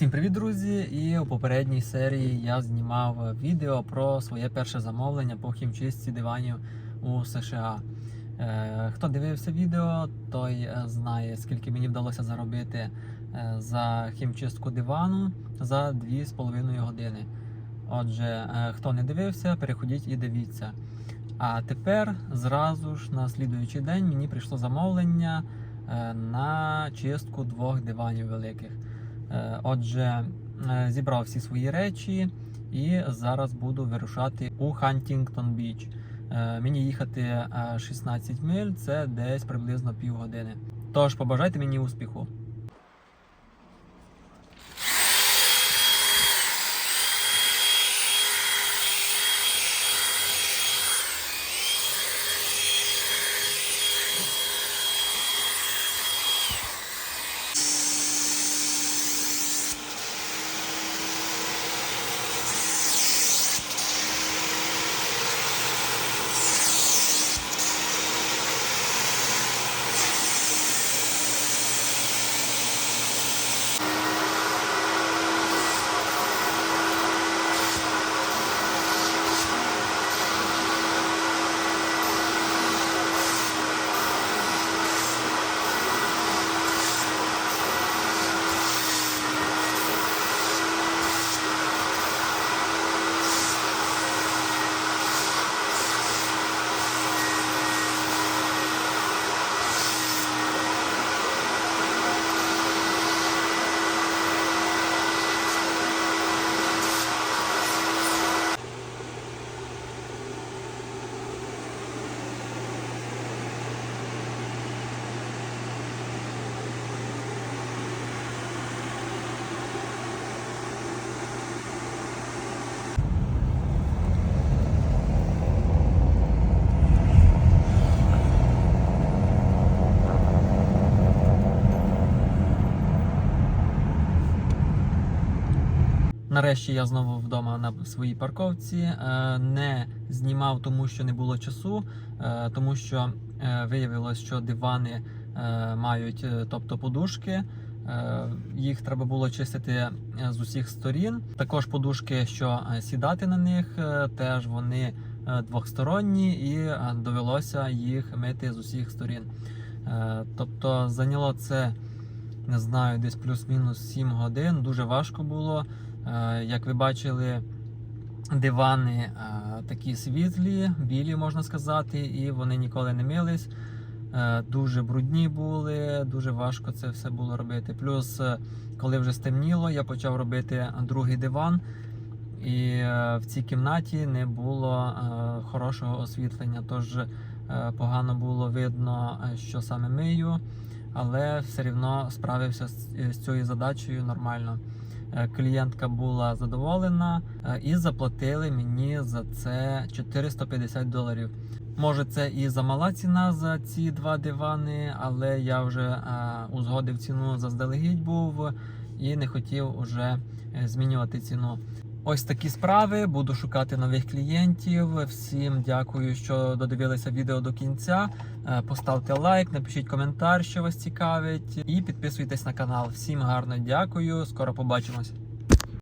Всім привіт, друзі! І у попередній серії я знімав відео про своє перше замовлення по хімчистці диванів у США. Е, Хто дивився відео, той е, знає, скільки мені вдалося заробити е, за хімчистку дивану за 2,5 години. Отже, хто не дивився, переходіть і дивіться. А тепер зразу ж на слідуючий день мені прийшло замовлення на чистку двох диванів великих. Е, Отже, е, зібрав всі свої речі і зараз буду вирушати у Хантінгтон Біч. Е, Мені їхати е, 16 миль, це десь приблизно півгодини. Тож побажайте мені успіху. Нарешті я знову вдома на своїй парковці. Е, Не знімав, тому що не було часу, е, тому що е, виявилось, що дивани мають, тобто подушки. Їх треба було чистити з усіх сторін. Також подушки, що сідати на них, теж вони двохсторонні, і довелося їх мити з усіх сторін. Тобто зайняло це, не знаю, десь плюс-мінус 7 годин. Дуже важко було. Е, Як ви бачили, дивани е, такі світлі, білі, можна сказати, і вони ніколи не мились. Е, Дуже брудні були, дуже важко це все було робити. Плюс, коли вже стемніло, я почав робити другий диван, і в цій кімнаті не було хорошого освітлення. Тож погано було видно, що саме мию, але все рівно справився з цією задачею нормально. Е, Клієнтка була задоволена е, і заплатили мені за це 450 доларів. Може, це і замала ціна за ці два дивани, але я вже е, узгодив ціну заздалегідь був і не хотів уже змінювати ціну. Ось такі справи. Буду шукати нових клієнтів. Всім дякую, що додивилися відео до кінця. Е, Поставте лайк, напишіть коментар, що вас цікавить, і підписуйтесь на канал. Всім гарно дякую. Скоро побачимось.